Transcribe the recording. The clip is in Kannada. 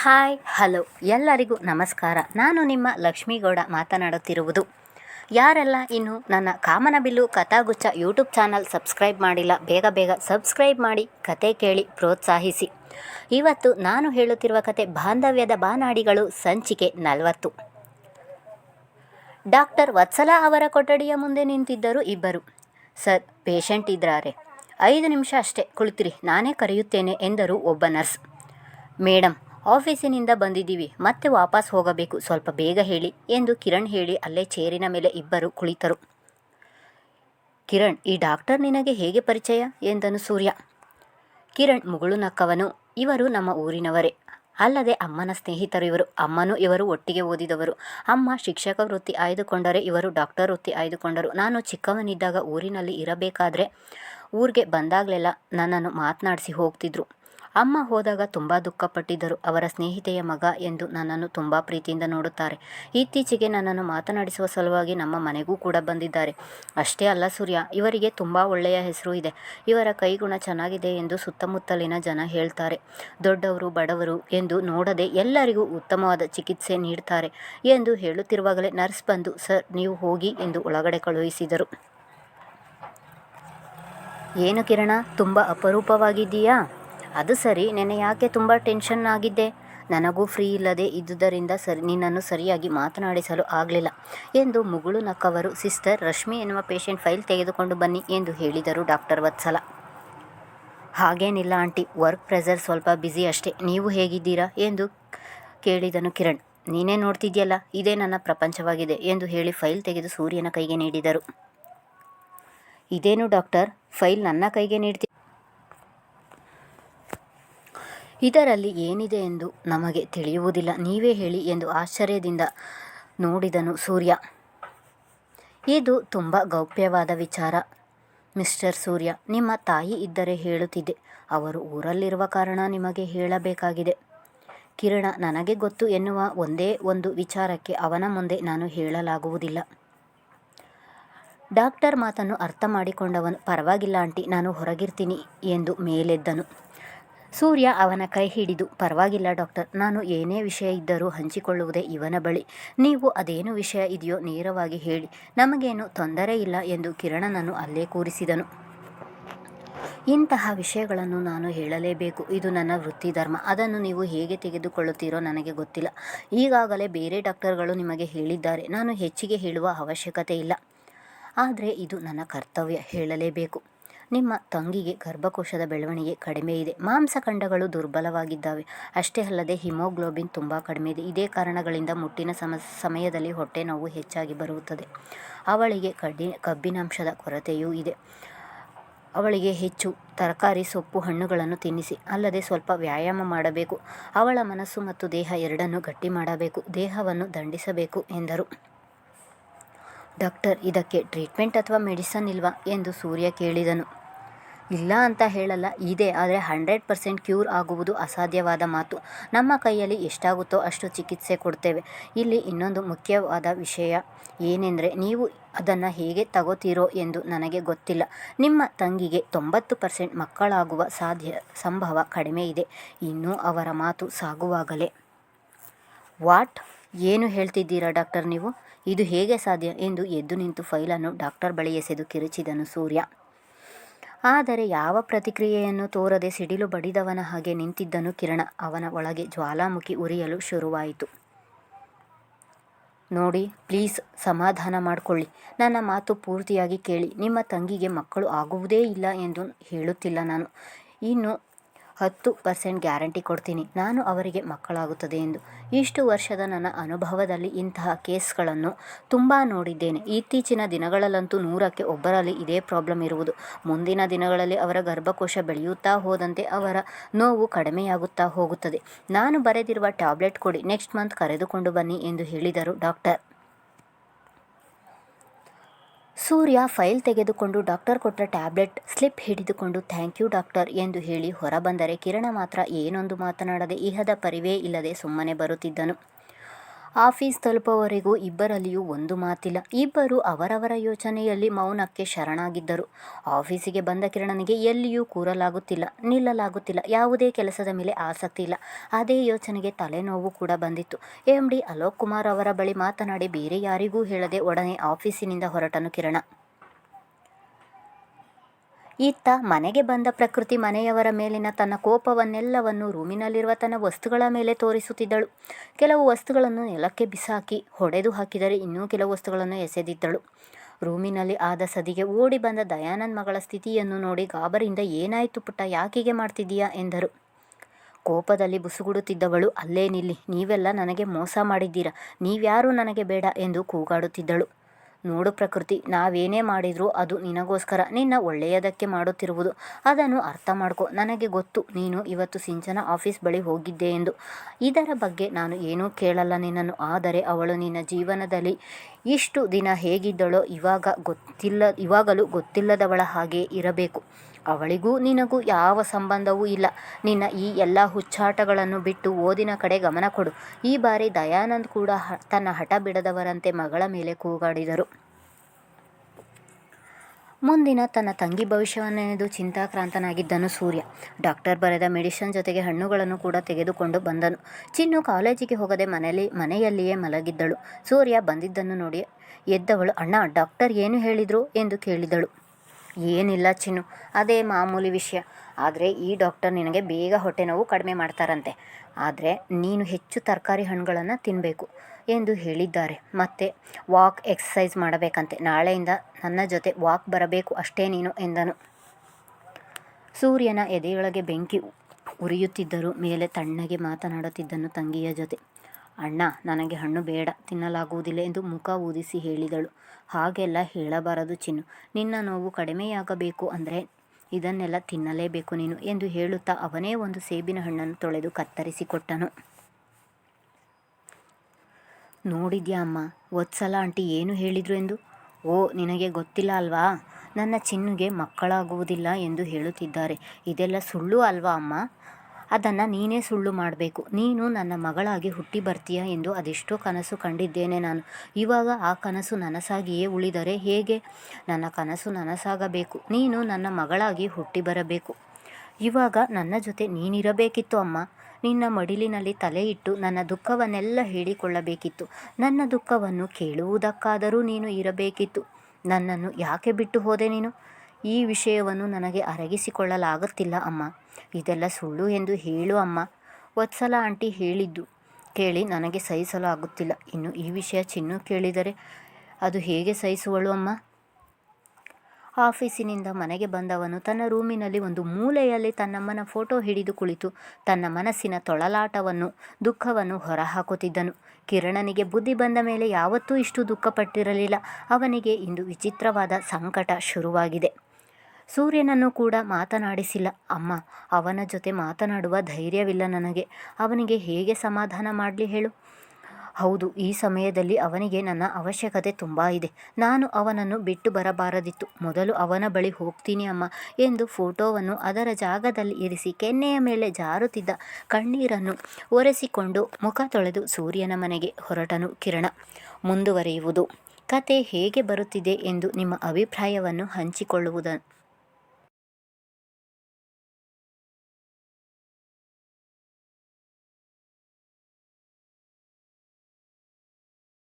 Hi, hello. ಎಲ್ಲರಿಗೂ ನಮಸ್ಕಾರ. ನಾನು ನಿಮ್ಮ ಲಕ್ಷ್ಮೀಗೌಡ ಮಾತನಾಡುತ್ತಿರುವುದು. ಯಾರೆಲ್ಲ ಇನ್ನು ನನ್ನ ಕಾಮನಬಿಲ್ಲು ಕಥಾಗುಚ್ಛ ಯೂಟ್ಯೂಬ್ ಚಾನಲ್ ಸಬ್ಸ್ಕ್ರೈಬ್ ಮಾಡಿಲ್ಲ, ಬೇಗ ಬೇಗ ಸಬ್ಸ್ಕ್ರೈಬ್ ಮಾಡಿ, ಕತೆ ಕೇಳಿ ಪ್ರೋತ್ಸಾಹಿಸಿ. ಇವತ್ತು ನಾನು ಹೇಳುತ್ತಿರುವ ಕತೆ ಬಾಂಧವ್ಯದ ಬಾನಾಡಿಗಳು ಸಂಚಿಕೆ ನಲವತ್ತು. ಡಾಕ್ಟರ್ ವತ್ಸಲ ಅವರ ಕೊಠಡಿಯ ಮುಂದೆ ನಿಂತಿದ್ದರು ಇಬ್ಬರು. ಸರ್, ಪೇಷಂಟ್ ಇದ್ದಾರೆ ಐದು ನಿಮಿಷ ಅಷ್ಟೇ, ಕುಳಿತಿರಿ, ನಾನೇ ಕರೆಯುತ್ತೇನೆ ಎಂದರು ಒಬ್ಬ ನರ್ಸ್. ಮೇಡಮ್ ಆಫೀಸಿನಿಂದ ಬಂದಿದ್ದೀವಿ, ಮತ್ತೆ ವಾಪಸ್ ಹೋಗಬೇಕು. ಸ್ವಲ್ಪ ಬೇಗ ಹೇಳಿ ಎಂದು ಕಿರಣ್ ಹೇಳಿ ಅಲ್ಲೇ ಚೇರಿನ ಮೇಲೆ ಇಬ್ಬರು ಕುಳಿತರು. ಕಿರಣ್, ಈ ಡಾಕ್ಟರ್ ನಿನಗೆ ಹೇಗೆ ಪರಿಚಯ? ಎಂದನು ಸೂರ್ಯ. ಕಿರಣ್ ಮುಗುಳು ನಕ್ಕವನು. ಇವರು ನಮ್ಮ ಊರಿನವರೇ. ಅಲ್ಲದೆ ಅಮ್ಮನ ಸ್ನೇಹಿತರು ಇವರು. ಅಮ್ಮನು ಇವರು ಒಟ್ಟಿಗೆ ಓದಿದವರು. ಅಮ್ಮ ಶಿಕ್ಷಕ ವೃತ್ತಿ ಆಯ್ದುಕೊಂಡರೆ ಇವರು ಡಾಕ್ಟರ್ ವೃತ್ತಿ ಆಯ್ದುಕೊಂಡರು. ನಾನು ಚಿಕ್ಕವನಿದ್ದಾಗ ಊರಿನಲ್ಲಿ ಇರಬೇಕಾದ್ರೆ ಊರಿಗೆ ಬಂದಾಗಲೆಲ್ಲ ನನ್ನನ್ನು ಮಾತನಾಡಿಸಿ ಹೋಗ್ತಿದ್ರು. ಅಮ್ಮ ಹೋದಾಗ ತುಂಬ ದುಃಖಪಟ್ಟಿದ್ದರು. ಅವರ ಸ್ನೇಹಿತೆಯ ಮಗ ಎಂದು ನನ್ನನ್ನು ತುಂಬ ಪ್ರೀತಿಯಿಂದ ನೋಡುತ್ತಾರೆ. ಇತ್ತೀಚೆಗೆ ನನ್ನನ್ನು ಮಾತನಾಡಿಸುವ ಸಲುವಾಗಿ ನಮ್ಮ ಮನೆಗೂ ಕೂಡ ಬಂದಿದ್ದಾರೆ. ಅಷ್ಟೇ ಅಲ್ಲ ಸೂರ್ಯ, ಇವರಿಗೆ ತುಂಬ ಒಳ್ಳೆಯ ಹೆಸರು ಇದೆ. ಇವರ ಕೈಗುಣ ಚೆನ್ನಾಗಿದೆ ಎಂದು ಸುತ್ತಮುತ್ತಲಿನ ಜನ ಹೇಳ್ತಾರೆ. ದೊಡ್ಡವರು, ಬಡವರು ಎಂದು ನೋಡದೆ ಎಲ್ಲರಿಗೂ ಉತ್ತಮವಾದ ಚಿಕಿತ್ಸೆ ನೀಡ್ತಾರೆ ಎಂದು ಹೇಳುತ್ತಿರುವಾಗಲೇ ನರ್ಸ್ ಬಂದು, ಸರ್, ನೀವು ಹೋಗಿ ಎಂದು ಒಳಗಡೆ ಕಳುಹಿಸಿದರು. ಏನು ಕಿರಣ, ತುಂಬ ಅಪರೂಪವಾಗಿದ್ದೀಯಾ? ಅದು ಸರಿ ನೆನೆ ಯಾಕೆ ತುಂಬ ಟೆನ್ಷನ್ ಆಗಿದ್ದೆ? ನನಗೂ ಫ್ರೀ ಇಲ್ಲದೆ ಇದ್ದುದರಿಂದ ಸರಿ, ನಿನ್ನನ್ನು ಸರಿಯಾಗಿ ಮಾತನಾಡಿಸಲು ಆಗಲಿಲ್ಲ ಎಂದು ಮುಗುಳು ನಕ್ಕವರು, ಸಿಸ್ಟರ್ ರಶ್ಮಿ ಎನ್ನುವ ಪೇಷಂಟ್ ಫೈಲ್ ತೆಗೆದುಕೊಂಡು ಬನ್ನಿ ಎಂದು ಹೇಳಿದರು ಡಾಕ್ಟರ್ ವತ್ಸಲ. ಹಾಗೇನಿಲ್ಲ ಆಂಟಿ, ವರ್ಕ್ ಪ್ರೆಸರ್ ಸ್ವಲ್ಪ ಬ್ಯುಸಿ ಅಷ್ಟೇ, ನೀವು ಹೇಗಿದ್ದೀರಾ? ಎಂದು ಕೇಳಿದನು ಕಿರಣ್. ನೀನೇ ನೋಡ್ತಿದ್ಯಲ್ಲ, ಇದೇ ನನ್ನ ಪ್ರಪಂಚವಾಗಿದೆ ಎಂದು ಹೇಳಿ ಫೈಲ್ ತೆಗೆದು ಸೂರ್ಯನ ಕೈಗೆ ನೀಡಿದರು. ಇದೇನು ಡಾಕ್ಟರ್? ಫೈಲ್ ನನ್ನ ಕೈಗೆ ನೀಡ್ತಿ ಇದರಲ್ಲಿ ಏನಿದೆ ಎಂದು ನಮಗೆ ತಿಳಿಯುವುದಿಲ್ಲ. ನೀವೇ ಹೇಳಿ ಎಂದು ಆಶ್ಚರ್ಯದಿಂದ ನೋಡಿದನು ಸೂರ್ಯ. ಇದು ತುಂಬ ಗೌಪ್ಯವಾದ ವಿಚಾರ, ಮಿಸ್ಟರ್ ಸೂರ್ಯ. ನಿಮ್ಮ ತಾಯಿ ಇದ್ದರೆ ಹೇಳುತ್ತಿದ್ದೆ. ಅವರು ಊರಲ್ಲಿರುವ ಕಾರಣ ನಿಮಗೆ ಹೇಳಬೇಕಾಗಿದೆ. ಕಿರಣ, ನನಗೆ ಗೊತ್ತು ಎನ್ನುವ ಒಂದೇ ಒಂದು ವಿಚಾರಕ್ಕೆ ಅವನ ಮುಂದೆ ನಾನು ಹೇಳಲಾಗುವುದಿಲ್ಲ. ಡಾಕ್ಟರ್ ಮಾತನ್ನು ಅರ್ಥ ಮಾಡಿಕೊಂಡವನು, ಪರವಾಗಿಲ್ಲ ಆಂಟಿ, ನಾನು ಹೊರಗಿರ್ತೀನಿ ಎಂದು ಮೇಲೆದ್ದನು. ಸೂರ್ಯ ಅವನ ಕೈ ಹಿಡಿದು, ಪರವಾಗಿಲ್ಲ ಡಾಕ್ಟರ್, ನಾನು ಏನೇ ವಿಷಯ ಇದ್ದರೂ ಹಂಚಿಕೊಳ್ಳುವುದೇ ಇವನ ಬಳಿ. ನೀವು ಅದೇನು ವಿಷಯ ಇದೆಯೋ ನೇರವಾಗಿ ಹೇಳಿ. ನಮಗೇನು ತೊಂದರೆ ಇಲ್ಲ ಎಂದು ಕಿರಣನನ್ನು ಅಲ್ಲೇ ಕೂರಿಸಿದನು. ಇಂತಹ ವಿಷಯಗಳನ್ನು ನಾನು ಹೇಳಲೇಬೇಕು. ಇದು ನನ್ನ ವೃತ್ತಿ ಧರ್ಮ. ಅದನ್ನು ನೀವು ಹೇಗೆ ತೆಗೆದುಕೊಳ್ಳುತ್ತೀರೋ ನನಗೆ ಗೊತ್ತಿಲ್ಲ. ಈಗಾಗಲೇ ಬೇರೆ ಡಾಕ್ಟರ್ಗಳು ನಿಮಗೆ ಹೇಳಿದ್ದಾರೆ. ನಾನು ಹೆಚ್ಚಿಗೆ ಹೇಳುವ ಅವಶ್ಯಕತೆ ಇಲ್ಲ. ಆದರೆ ಇದು ನನ್ನ ಕರ್ತವ್ಯ. ಹೇಳಲೇಬೇಕು. ನಿಮ್ಮ ತಂಗಿಗೆ ಗರ್ಭಕೋಶದ ಬೆಳವಣಿಗೆ ಕಡಿಮೆ ಇದೆ. ಮಾಂಸಖಂಡಗಳು ದುರ್ಬಲವಾಗಿದ್ದಾವೆ. ಅಷ್ಟೇ ಅಲ್ಲದೆ ಹಿಮೋಗ್ಲೋಬಿನ್ ತುಂಬ ಕಡಿಮೆ ಇದೆ. ಇದೇ ಕಾರಣಗಳಿಂದ ಮುಟ್ಟಿನ ಸಮ, ಸಮಯದಲ್ಲಿ ಹೊಟ್ಟೆ ನೋವು ಹೆಚ್ಚಾಗಿ ಬರುತ್ತದೆ. ಅವಳಿಗೆ ಕಡ್ಡಿ ಕಬ್ಬಿನಾಂಶದ ಕೊರತೆಯೂ ಇದೆ. ಅವಳಿಗೆ ಹೆಚ್ಚು ತರಕಾರಿ, ಸೊಪ್ಪು, ಹಣ್ಣುಗಳನ್ನು ತಿನ್ನಿಸಿ. ಅಲ್ಲದೆ ಸ್ವಲ್ಪ ವ್ಯಾಯಾಮ ಮಾಡಬೇಕು. ಅವಳ ಮನಸ್ಸು ಮತ್ತು ದೇಹ ಎರಡನ್ನೂ ಗಟ್ಟಿ ಮಾಡಬೇಕು. ದೇಹವನ್ನು ದಂಡಿಸಬೇಕು ಎಂದರು. ಡಾಕ್ಟರ್, ಇದಕ್ಕೆ ಟ್ರೀಟ್ಮೆಂಟ್ ಅಥವಾ ಮೆಡಿಸನ್ ಇಲ್ವಾ? ಎಂದು ಸೂರ್ಯ ಕೇಳಿದನು. ಇಲ್ಲ ಅಂತ ಹೇಳಲ್ಲ. ಇದೆ. ಆದರೆ ಹಂಡ್ರೆಡ್ ಪರ್ಸೆಂಟ್ ಕ್ಯೂರ್ ಆಗುವುದು ಅಸಾಧ್ಯವಾದ ಮಾತು. ನಮ್ಮ ಕೈಯಲ್ಲಿ ಎಷ್ಟಾಗುತ್ತೋ ಅಷ್ಟು ಚಿಕಿತ್ಸೆ ಕೊಡ್ತೇವೆ. ಇಲ್ಲಿ ಇನ್ನೊಂದು ಮುಖ್ಯವಾದ ವಿಷಯ ಏನೆಂದರೆ ನೀವು ಅದನ್ನು ಹೇಗೆ ತಗೋತೀರೋ ಎಂದು ನನಗೆ ಗೊತ್ತಿಲ್ಲ. ನಿಮ್ಮ ತಂಗಿಗೆ ತೊಂಬತ್ತು ಪರ್ಸೆಂಟ್ ಮಕ್ಕಳಾಗುವ ಸಾಧ್ಯ, ಸಂಭವ ಕಡಿಮೆ ಇದೆ. ಇನ್ನೂ ಅವರ ಮಾತು ಸಾಗುವಾಗಲೇ. ವಾಟ್? ಏನು ಹೇಳ್ತಿದ್ದೀರಾ ಡಾಕ್ಟರ್ ನೀವು? ಇದು ಹೇಗೆ ಸಾಧ್ಯ? ಎಂದು ಎದ್ದು ನಿಂತು ಫೈಲನ್ನು ಡಾಕ್ಟರ್ ಬಳಿ ಎಸೆದು ಕಿರುಚಿದನು ಸೂರ್ಯ. ಆದರೆ ಯಾವ ಪ್ರತಿಕ್ರಿಯೆಯನ್ನು ತೋರದೆ ಸಿಡಿಲು ಬಡಿದವನ ಹಾಗೆ ನಿಂತಿದ್ದನು ಕಿರಣ. ಅವನ ಒಳಗೆ ಜ್ವಾಲಾಮುಖಿ ಉರಿಯಲು ಶುರುವಾಯಿತು. ನೋಡಿ, ಪ್ಲೀಸ್ ಸಮಾಧಾನ ಮಾಡಿಕೊಳ್ಳಿ. ನನ್ನ ಮಾತು ಪೂರ್ತಿಯಾಗಿ ಕೇಳಿ. ನಿಮ್ಮ ತಂಗಿಗೆ ಮಕ್ಕಳು ಆಗುವುದೇ ಇಲ್ಲ ಎಂದು ಹೇಳುತ್ತಿಲ್ಲ ನಾನು. ಇನ್ನು ಹತ್ತು ಪರ್ಸೆಂಟ್ ಗ್ಯಾರಂಟಿ ಕೊಡ್ತೀನಿ. ನಾನು ಅವರಿಗೆ ಮಕ್ಕಳಾಗುತ್ತದೆ ಎಂದು. ಇಷ್ಟು ವರ್ಷದ ನನ್ನ ಅನುಭವದಲ್ಲಿ ಇಂತಹ ಕೇಸ್ಗಳನ್ನು ತುಂಬ ನೋಡಿದ್ದೇನೆ. ಇತ್ತೀಚಿನ ದಿನಗಳಲ್ಲಂತೂ ನೂರಕ್ಕೆ ಒಬ್ಬರಲ್ಲಿ ಇದೇ ಪ್ರಾಬ್ಲಮ್ ಇರುವುದು. ಮುಂದಿನ ದಿನಗಳಲ್ಲಿ ಅವರ ಗರ್ಭಕೋಶ ಬೆಳೆಯುತ್ತಾ ಹೋದಂತೆ ಅವರ ನೋವು ಕಡಿಮೆಯಾಗುತ್ತಾ ಹೋಗುತ್ತದೆ. ನಾನು ಬರೆದಿರುವ ಟ್ಯಾಬ್ಲೆಟ್ ಕೊಡಿ. ನೆಕ್ಸ್ಟ್ ಮಂತ್ ಕರೆದುಕೊಂಡು ಬನ್ನಿ ಎಂದು ಹೇಳಿದರು ಡಾಕ್ಟರ್. ಸೂರ್ಯ ಫೈಲ್ ತೆಗೆದುಕೊಂಡು ಡಾಕ್ಟರ್ ಕೊಟ್ಟ ಟ್ಯಾಬ್ಲೆಟ್ ಸ್ಲಿಪ್ ಹಿಡಿದುಕೊಂಡು ಥ್ಯಾಂಕ್ ಯು ಡಾಕ್ಟರ್ ಎಂದು ಹೇಳಿ ಹೊರಬಂದರೆ ಕಿರಣ ಮಾತ್ರ ಏನೊಂದು ಮಾತನಾಡದೆ ಇಹದ ಪರಿವೇ ಇಲ್ಲದೆ ಸುಮ್ಮನೆ ಬರುತ್ತಿದ್ದನು. ಆಫೀಸ್ ತಲುಪುವವರೆಗೂ ಇಬ್ಬರಲ್ಲಿಯೂ ಒಂದು ಮಾತಿಲ್ಲ. ಇಬ್ಬರು ಅವರವರ ಯೋಚನೆಯಲ್ಲಿ ಮೌನಕ್ಕೆ ಶರಣಾಗಿದ್ದರು. ಆಫೀಸಿಗೆ ಬಂದ ಕಿರಣನಿಗೆ ಎಲ್ಲಿಯೂ ಕೂರಲಾಗುತ್ತಿಲ್ಲ, ನಿಲ್ಲಲಾಗುತ್ತಿಲ್ಲ, ಯಾವುದೇ ಕೆಲಸದ ಮೇಲೆ ಆಸಕ್ತಿ ಇಲ್ಲ. ಅದೇ ಯೋಚನೆಗೆ ತಲೆನೋವು ಕೂಡ ಬಂದಿತ್ತು. ಎಂ ಡಿ ಅಲೋಕ್ ಕುಮಾರ್ ಅವರ ಬಳಿ ಮಾತನಾಡಿ, ಬೇರೆ ಯಾರಿಗೂ ಹೇಳದೆ ಒಡನೆ ಆಫೀಸಿನಿಂದ ಹೊರಟನು ಕಿರಣ. ಇತ್ತ ಮನೆಗೆ ಬಂದ ಪ್ರಕೃತಿ ಮನೆಯವರ ಮೇಲಿನ ತನ್ನ ಕೋಪವನ್ನೆಲ್ಲವನ್ನು ರೂಮಿನಲ್ಲಿರುವ ತನ್ನ ವಸ್ತುಗಳ ಮೇಲೆ ತೋರಿಸುತ್ತಿದ್ದಳು. ಕೆಲವು ವಸ್ತುಗಳನ್ನು ನೆಲಕ್ಕೆ ಬಿಸಾಕಿ ಹೊಡೆದು ಹಾಕಿದರೆ ಇನ್ನೂ ಕೆಲವು ವಸ್ತುಗಳನ್ನು ಎಸೆದಿದ್ದಳು. ರೂಮಿನಲ್ಲಿ ಆದ ಸದಿಗೆ ಓಡಿ ಬಂದ ದಯಾನಂದ್ ಮಗಳ ಸ್ಥಿತಿಯನ್ನು ನೋಡಿ ಗಾಬರಿಯಿಂದ, ಏನಾಯಿತು ಪುಟ್ಟ, ಯಾಕಿಗೆ ಮಾಡ್ತಿದ್ದೀಯಾ? ಎಂದರು. ಕೋಪದಲ್ಲಿ ಬುಸುಗುಡುತ್ತಿದ್ದವಳು, ಅಲ್ಲೇ ನಿಲ್ಲಿ, ನೀವೆಲ್ಲ ನನಗೆ ಮೋಸ ಮಾಡಿದ್ದೀರಾ, ನೀವ್ಯಾರೂ ನನಗೆ ಬೇಡ ಎಂದು ಕೂಗಾಡುತ್ತಿದ್ದಳು. ನೋಡು ಪ್ರಕೃತಿ, ನಾವೇನೇ ಮಾಡಿದರೂ ಅದು ನಿನಗೋಸ್ಕರ, ನಿನ್ನ ಒಳ್ಳೆಯದಕ್ಕೆ ಮಾಡುತ್ತಿರುವುದು. ಅದನ್ನು ಅರ್ಥ ಮಾಡ್ಕೊ. ನನಗೆ ಗೊತ್ತು, ನೀನು ಇವತ್ತು ಸಿಂಚನ ಆಫೀಸ್ ಬಳಿ ಹೋಗಿದ್ದೆ ಎಂದು. ಇದರ ಬಗ್ಗೆ ನಾನು ಏನೂ ಕೇಳಲ್ಲ ನಿನ್ನನ್ನು, ಆದರೆ ಅವಳು ನಿನ್ನ ಜೀವನದಲ್ಲಿ ಇಷ್ಟು ದಿನ ಹೇಗಿದ್ದಳೋ ಇವಾಗ ಗೊತ್ತಿಲ್ಲ, ಇವಾಗಲೂ ಗೊತ್ತಿಲ್ಲದವಳ ಹಾಗೆ ಇರಬೇಕು. ಅವಳಿಗೂ ನಿನಗೂ ಯಾವ ಸಂಬಂಧವೂ ಇಲ್ಲ. ನಿನ್ನ ಈ ಎಲ್ಲ ಹುಚ್ಚಾಟಗಳನ್ನು ಬಿಟ್ಟು ಓದಿನ ಕಡೆ ಗಮನ ಕೊಡು. ಈ ಬಾರಿ ದಯಾನಂದ್ ಕೂಡ ತನ್ನ ಹಠ ಬಿಡದವರಂತೆ ಮಗಳ ಮೇಲೆ ಕೂಗಾಡಿದರು. ಮುಂದಿನ ತನ್ನ ತಂಗಿ ಭವಿಷ್ಯವನ್ನೆನೆದು ಚಿಂತಾಕ್ರಾಂತನಾಗಿದ್ದನು ಸೂರ್ಯ. ಡಾಕ್ಟರ್ ಬರೆದ ಮೆಡಿಷನ್ ಜೊತೆಗೆ ಹಣ್ಣುಗಳನ್ನು ಕೂಡ ತೆಗೆದುಕೊಂಡು ಬಂದನು. ಚಿನ್ನು ಕಾಲೇಜಿಗೆ ಹೋಗದೆ ಮನೆಯಲ್ಲಿ ಮನೆಯಲ್ಲಿಯೇ ಮಲಗಿದ್ದಳು. ಸೂರ್ಯ ಬಂದಿದ್ದನ್ನು ನೋಡಿ ಎದ್ದವಳು, ಅಣ್ಣ, ಡಾಕ್ಟರ್ ಏನು ಹೇಳಿದರು? ಎಂದು ಕೇಳಿದಳು. ಏನಿಲ್ಲ ಚಿನ್ನು. ಅದೇ ಮಾಮೂಲಿ ವಿಷಯ. ಆದರೆ ಈ ಡಾಕ್ಟರ್ ನಿನಗೆ ಬೇಗ ಹೊಟ್ಟೆ ನೋವು ಕಡಿಮೆ ಮಾಡ್ತಾರಂತೆ. ಆದರೆ ನೀನು ಹೆಚ್ಚು ತರಕಾರಿ ಹಣ್ಣುಗಳನ್ನು ತಿನ್ನಬೇಕು ಎಂದು ಹೇಳಿದ್ದಾರೆ. ಮತ್ತು ವಾಕ್ ಎಕ್ಸಸೈಸ್ ಮಾಡಬೇಕಂತೆ. ನಾಳೆಯಿಂದ ನನ್ನ ಜೊತೆ ವಾಕ್ ಬರಬೇಕು ಅಷ್ಟೇ ನೀನು ಎಂದನು. ಸೂರ್ಯನ ಎದೆಯೊಳಗೆ ಬೆಂಕಿ ಉರಿಯುತ್ತಿದ್ದರೂ ಮೇಲೆ ತಣ್ಣಗೆ ಮಾತನಾಡುತ್ತಿದ್ದನು ತಂಗಿಯ ಜೊತೆ. ಅಣ್ಣ, ನನಗೆ ಹಣ್ಣು ಬೇಡ, ತಿನ್ನಲಾಗುವುದಿಲ್ಲ ಎಂದು ಮುಖ ಊದಿಸಿ ಹೇಳಿದಳು. ಹಾಗೆಲ್ಲ ಹೇಳಬಾರದು ಚಿನ್ನು. ನಿನ್ನ ನೋವು ಕಡಿಮೆಯಾಗಬೇಕು ಅಂದರೆ ಇದನ್ನೆಲ್ಲ ತಿನ್ನಲೇಬೇಕು ನೀನು ಎಂದು ಹೇಳುತ್ತಾ ಅವನೇ ಒಂದು ಸೇಬಿನ ಹಣ್ಣನ್ನು ತೊಳೆದು ಕತ್ತರಿಸಿಕೊಟ್ಟನು. ನೋಡಿದ್ಯಾ ಅಮ್ಮ ಒತ್ಸಲ ಆಂಟಿ ಏನು ಹೇಳಿದ್ರು ಎಂದು? ಓ, ನಿನಗೆ ಗೊತ್ತಿಲ್ಲ ಅಲ್ವಾ? ನನ್ನ ಚಿನ್ನುಗೆ ಮಕ್ಕಳಾಗುವುದಿಲ್ಲ ಎಂದು ಹೇಳುತ್ತಿದ್ದಾರೆ. ಇದೆಲ್ಲ ಸುಳ್ಳು ಅಲ್ವಾ ಅಮ್ಮ? ಅದನ್ನು ನೀನೇ ಸುಳ್ಳು ಮಾಡಬೇಕು. ನೀನು ನನ್ನ ಮಗಳಾಗಿ ಹುಟ್ಟಿ ಬರ್ತೀಯ ಎಂದು ಅದೆಷ್ಟೋ ಕನಸು ಕಂಡಿದ್ದೇನೆ ನಾನು. ಇವಾಗ ಆ ಕನಸು ನನಸಾಗಿಯೇ ಉಳಿದರೆ ಹೇಗೆ? ನನ್ನ ಕನಸು ನನಸಾಗಬೇಕು. ನೀನು ನನ್ನ ಮಗಳಾಗಿ ಹುಟ್ಟಿ ಬರಬೇಕು. ಇವಾಗ ನನ್ನ ಜೊತೆ ನೀನಿರಬೇಕಿತ್ತು ಅಮ್ಮ. ನಿನ್ನ ಮಡಿಲಿನಲ್ಲಿ ತಲೆ ಇಟ್ಟು ನನ್ನ ದುಃಖವನ್ನೆಲ್ಲ ಹೇಳಿಕೊಳ್ಳಬೇಕಿತ್ತು. ನನ್ನ ದುಃಖವನ್ನು ಕೇಳುವುದಕ್ಕಾದರೂ ನೀನು ಇರಬೇಕಿತ್ತು. ನನ್ನನ್ನು ಯಾಕೆ ಬಿಟ್ಟು ಹೋದೆ ನೀನು? ಈ ವಿಷಯವನ್ನು ನನಗೆ ಅರಗಿಸಿಕೊಳ್ಳಲಾಗುತ್ತಿಲ್ಲ ಅಮ್ಮ. ಇದೆಲ್ಲ ಸುಳ್ಳು ಎಂದು ಹೇಳು ಅಮ್ಮ. ವತ್ಸಲ ಆಂಟಿ ಹೇಳಿದ್ದು ಕೇಳಿ ನನಗೆ ಸಹಿಸಲು ಆಗುತ್ತಿಲ್ಲ. ಇನ್ನು ಈ ವಿಷಯ ಚಿನ್ನು ಕೇಳಿದರೆ ಅದು ಹೇಗೆ ಸಹಿಸುವಳು ಅಮ್ಮ? ಆಫೀಸಿನಿಂದ ಮನೆಗೆ ಬಂದವನು ತನ್ನ ರೂಮಿನಲ್ಲಿ ಒಂದು ಮೂಲೆಯಲ್ಲಿ ತನ್ನಮ್ಮನ ಫೋಟೋ ಹಿಡಿದು ಕುಳಿತು ತನ್ನ ಮನಸ್ಸಿನ ತೊಳಲಾಟವನ್ನು, ದುಃಖವನ್ನು ಹೊರಹಾಕುತ್ತಿದ್ದನು. ಕಿರಣನಿಗೆ ಬುದ್ಧಿ ಬಂದ ಮೇಲೆ ಯಾವತ್ತೂ ಇಷ್ಟು ದುಃಖಪಟ್ಟಿರಲಿಲ್ಲ. ಅವನಿಗೆ ಇಂದು ವಿಚಿತ್ರವಾದ ಸಂಕಟ ಶುರುವಾಗಿದೆ. ಸೂರ್ಯನನ್ನು ಕೂಡ ಮಾತನಾಡಿಸಿಲ್ಲ. ಅಮ್ಮ, ಅವನ ಜೊತೆ ಮಾತನಾಡುವ ಧೈರ್ಯವಿಲ್ಲ ನನಗೆ. ಅವನಿಗೆ ಹೇಗೆ ಸಮಾಧಾನ ಮಾಡಲಿ ಹೇಳು? ಹೌದು, ಈ ಸಮಯದಲ್ಲಿ ಅವನಿಗೆ ನನ್ನ ಅವಶ್ಯಕತೆ ತುಂಬ ಇದೆ. ನಾನು ಅವನನ್ನು ಬಿಟ್ಟು ಬರಬಾರದಿತ್ತು. ಮೊದಲು ಅವನ ಬಳಿ ಹೋಗ್ತೀನಿ ಅಮ್ಮ ಎಂದು ಫೋಟೋವನ್ನು ಅದರ ಜಾಗದಲ್ಲಿ ಇರಿಸಿ ಕೆನ್ನೆಯ ಮೇಲೆ ಜಾರುತ್ತಿದ್ದ ಕಣ್ಣೀರನ್ನು ಒರೆಸಿಕೊಂಡು ಮುಖ ತೊಳೆದು ಸೂರ್ಯನ ಮನೆಗೆ ಹೊರಟನು ಕಿರಣ. ಮುಂದುವರಿಯುವುದು. ಕತೆ ಹೇಗೆ ಬರುತ್ತಿದೆ ಎಂದು ನಿಮ್ಮ ಅಭಿಪ್ರಾಯವನ್ನು ಹಂಚಿಕೊಳ್ಳುವುದ